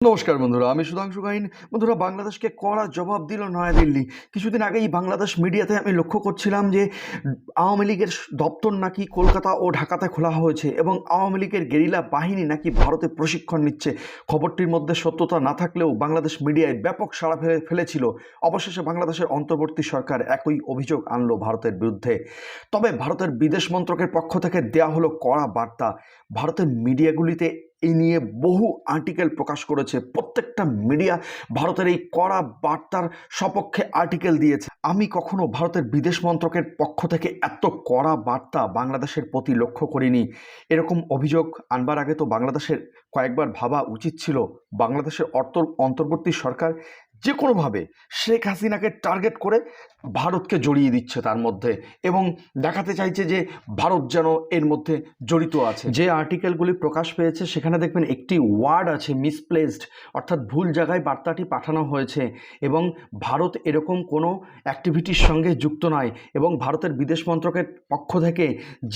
নমস্কার বন্ধুরা, আমি সুধাংশু গাইন। বন্ধুরা, বাংলাদেশকে কড়া জবাব দিল নয়াদিল্লি। কিছুদিন আগেই বাংলাদেশ মিডিয়াতে আমি লক্ষ্য করছিলাম যে, আওয়ামী লীগের দপ্তর নাকি কলকাতা ও ঢাকাতে খোলা হয়েছে এবং আওয়ামী লীগের গেরিলা বাহিনী নাকি ভারতে প্রশিক্ষণ নিচ্ছে। খবরটির মধ্যে সত্যতা না থাকলেও বাংলাদেশ মিডিয়ায় ব্যাপক সাড়া ফেলে ফেলেছিল। অবশেষে বাংলাদেশের অন্তর্বর্তী সরকার একই অভিযোগ আনলো ভারতের বিরুদ্ধে। তবে ভারতের বিদেশ মন্ত্রকের পক্ষ থেকে দেয়া হলো কড়া বার্তা। ভারতের মিডিয়াগুলিতে এই নিয়ে বহু আর্টিকেল প্রকাশ করেছে। প্রত্যেকটা মিডিয়া ভারতের এই কড়া বার্তার সপক্ষে আর্টিকেল দিয়েছে। আমি কখনো ভারতের বিদেশ মন্ত্রকের পক্ষ থেকে এত কড়া বার্তা বাংলাদেশের প্রতি লক্ষ্য করিনি। এরকম অভিযোগ আনবার আগে তো বাংলাদেশের কয়েকবার ভাবা উচিত ছিল। বাংলাদেশের অর্থ অন্তর্বর্তী সরকার যে কোনোভাবে শেখ হাসিনাকে টার্গেট করে ভারতকে জড়িয়ে দিচ্ছে তার মধ্যে এবং দেখাতে চাইছে যে ভারত যেন এর মধ্যে জড়িত আছে। যে আর্টিকেলগুলি প্রকাশ পেয়েছে, সেখানে দেখবেন একটি ওয়ার্ড আছে মিসপ্লেসড অর্থাৎ ভুল জায়গায় বার্তাটি পাঠানো হয়েছে এবং ভারত এরকম কোনো অ্যাক্টিভিটির সঙ্গে যুক্ত নয় এবং ভারতের বিদেশ মন্ত্রকের পক্ষ থেকে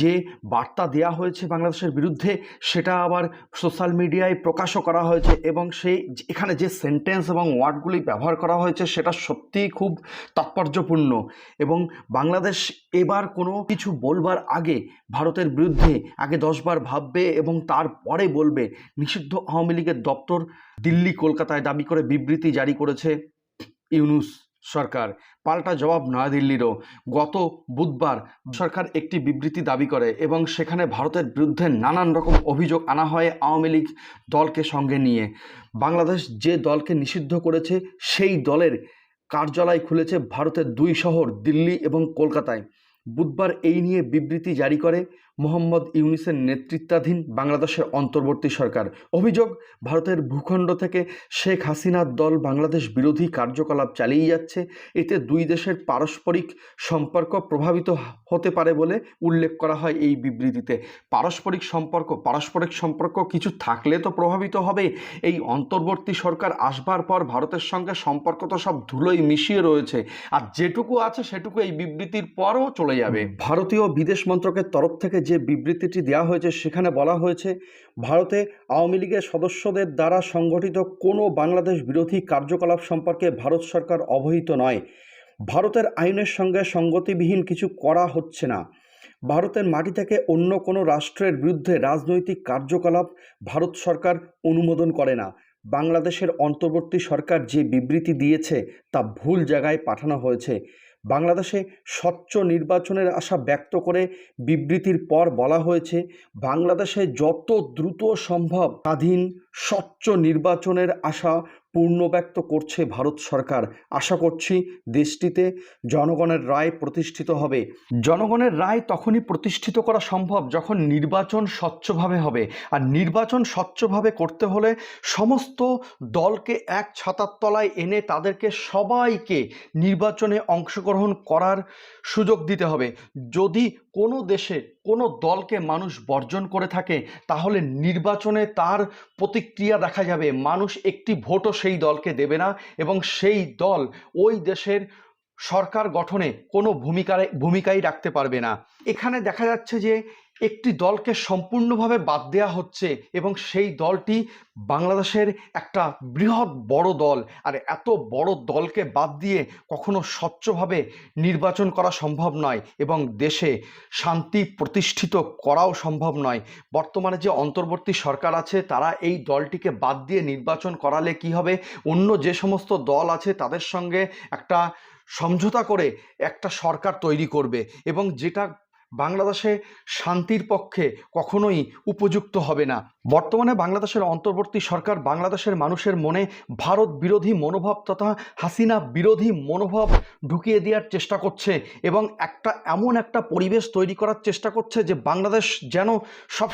যে বার্তা দেওয়া হয়েছে বাংলাদেশের বিরুদ্ধে, সেটা আবার সোশ্যাল মিডিয়ায় প্রকাশও করা হয়েছে এবং সেই, এখানে যে সেন্টেন্স এবং ওয়ার্ডগুলি ব্যবহার করা হয়েছে সেটা সত্যিই খুব তাৎপর্যপূর্ণ এবং বাংলাদেশ এবার কোনো কিছু বলবার আগে ভারতের বিরুদ্ধে আগে দশবার ভাববে এবং তারপরে বলবে। নিষিদ্ধ আওয়ামী লীগের দপ্তর দিল্লি, কলকাতায় দাবি করে বিবৃতি জারি করেছে ইউনুস। সরকার। পাল্টা জবাব নয়াদিল্লিরও গত বুধবার সরকার একটি বিবৃতি দাবি করে এবং সেখানে ভারতের বিরুদ্ধে নানান রকম অভিযোগ আনা হয় আওয়ামী লীগ দলকে সঙ্গে নিয়ে। বাংলাদেশ যে দলকে নিষিদ্ধ করেছে সেই দলের কার্যালয় খুলেছে ভারতের দুই শহর, দিল্লি এবং কলকাতায়। বুধবার এই নিয়ে বিবৃতি জারি করে মোহাম্মদ ইউনিসের নেতৃত্বাধীন বাংলাদেশের অন্তর্বর্তী সরকার। অভিযোগ, ভারতের ভূখণ্ড থেকে শেখ হাসিনার দল বাংলাদেশ বিরোধী কার্যকলাপ চালিয়ে যাচ্ছে। এতে দুই দেশের পারস্পরিক সম্পর্ক প্রভাবিত হতে পারে বলে উল্লেখ করা হয় এই বিবৃতিতে। পারস্পরিক সম্পর্ক পারস্পরিক সম্পর্ক কিছু থাকলে তো প্রভাবিত হবে। এই অন্তর্বর্তী সরকার আসবার পর ভারতের সঙ্গে সম্পর্ক তো সব ধুলোই মিশিয়ে রয়েছে। আর যেটুকু আছে সেটুকু এই বিবৃতির পরও চলে যাবে। ভারতীয় বিদেশ মন্ত্রকের তরফ থেকে যে বিবৃতিটি দেওয়া হয়েছে সেখানে বলা হয়েছে, ভারতে আওয়ামী লীগের সদস্যদের দ্বারা সংগঠিত কোনো বাংলাদেশ বিরোধী কার্যকলাপ সম্পর্কে ভারত সরকার অবহিত নয়। ভারতের আইনের সঙ্গে সঙ্গতিবিহীন কিছু করা হচ্ছে না। ভারতের মাটি থেকে অন্য কোনো রাষ্ট্রের বিরুদ্ধে রাজনৈতিক কার্যকলাপ ভারত সরকার অনুমোদন করে না। বাংলাদেশের অন্তর্বর্তী সরকার যে বিবৃতি দিয়েছে তা ভুল জায়গায় পাঠানো হয়েছে। বাংলাদেশে স্বচ্ছ নির্বাচনের আশা ব্যক্ত করে বিবৃতির পর বলা হয়েছে, বাংলাদেশে যত দ্রুত সম্ভব স্বাধীন, স্বচ্ছ নির্বাচনের আশা পূর্ণ ব্যক্ত করছে ভারত সরকার। আশা করছি দেশটিতে জনগণের রায় প্রতিষ্ঠিত হবে। জনগণের রায় তখনই প্রতিষ্ঠিত করা সম্ভব যখন নির্বাচন স্বচ্ছভাবে হবে। আর নির্বাচন স্বচ্ছভাবে করতে হলে সমস্ত দলকে এক ছাতার তলায় এনে তাদেরকে সবাইকে নির্বাচনে অংশগ্রহণ করার সুযোগ দিতে হবে। যদি কোনো দেশে কোনো দলকে মানুষ বর্জন করে থাকে, তাহলে নির্বাচনে তার প্রতিক্রিয়া দেখা যাবে। মানুষ একটি ভোটও সেই দলকে দেবে না এবং সেই দল ওই দেশের সরকার গঠনে কোনো ভূমিকায় ভূমিকাই রাখতে পারবে না। এখানে দেখা যাচ্ছে যে একটি দলকে সম্পূর্ণভাবে বাদ দেওয়া হচ্ছে এবং সেই দলটি বাংলাদেশের একটা বৃহৎ বড় দল। আর এত বড় দলকে বাদ দিয়ে কখনো স্বচ্ছভাবে নির্বাচন করা সম্ভব নয় এবং দেশে শান্তি প্রতিষ্ঠিত করাও সম্ভব নয়। বর্তমানে যে অন্তর্বর্তী সরকার আছে, তারা এই দলটিকে বাদ দিয়ে নির্বাচন করালে কি হবে? অন্য যে সমস্ত দল আছে, তাদের সঙ্গে একটা সমঝোতা করে একটা সরকার তৈরি করবে এবং যেটা বাংলাদেশে শান্তির পক্ষে কখনোই উপযুক্ত হবে না। বর্তমানে বাংলাদেশের অন্তর্বর্তী সরকার বাংলাদেশের মানুষের মনে ভারত বিরোধী মনোভাব তথা হাসিনা বিরোধী মনোভাব ঢুকিয়ে দেওয়ার চেষ্টা করছে এবং একটা এমন একটা পরিবেশ তৈরি করার চেষ্টা করছে যে বাংলাদেশ যেন সব